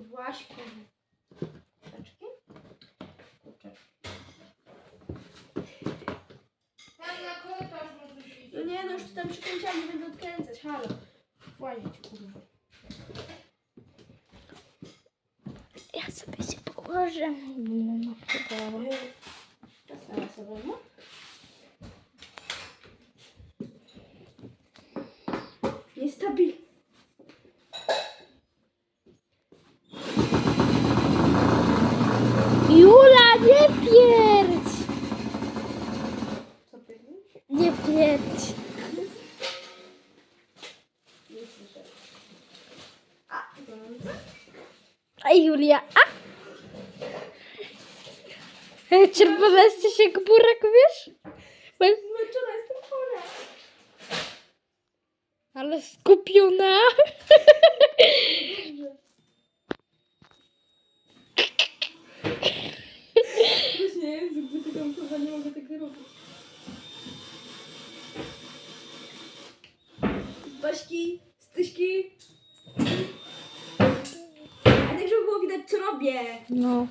Właśku. Kurczaczki? Kurczaczki. Tam na korytarz może. No nie, no już tam przykręciłam, nie będę odkręcać. Halo. Włazić, kurwa. Ja sobie się położę. No, chyba. To sama sobie, no. Niestabilny. Jula, nie pierdź! Co powiedzieć? Nie pierdź. Nie słyszę. A, Julia, a? Czerwona jesteś jak burak, wiesz? Zmęczona jestem chora. Ale skupiona. Baśki, styśki. A tak, żeby było widać, co robię. No.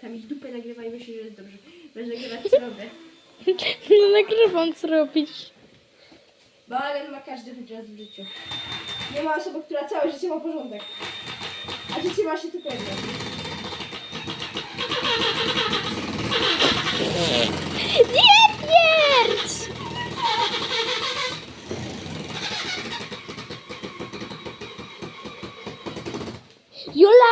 Tam ich dupę nagrywa i myśli, że jest dobrze. Będę nagrywać, co robię. No nagrywam, co robisz. Bałagan ma każdy choć raz w życiu. Nie ma osoby, która całe życie ma porządek. A życie ma się tylko jedno. You'll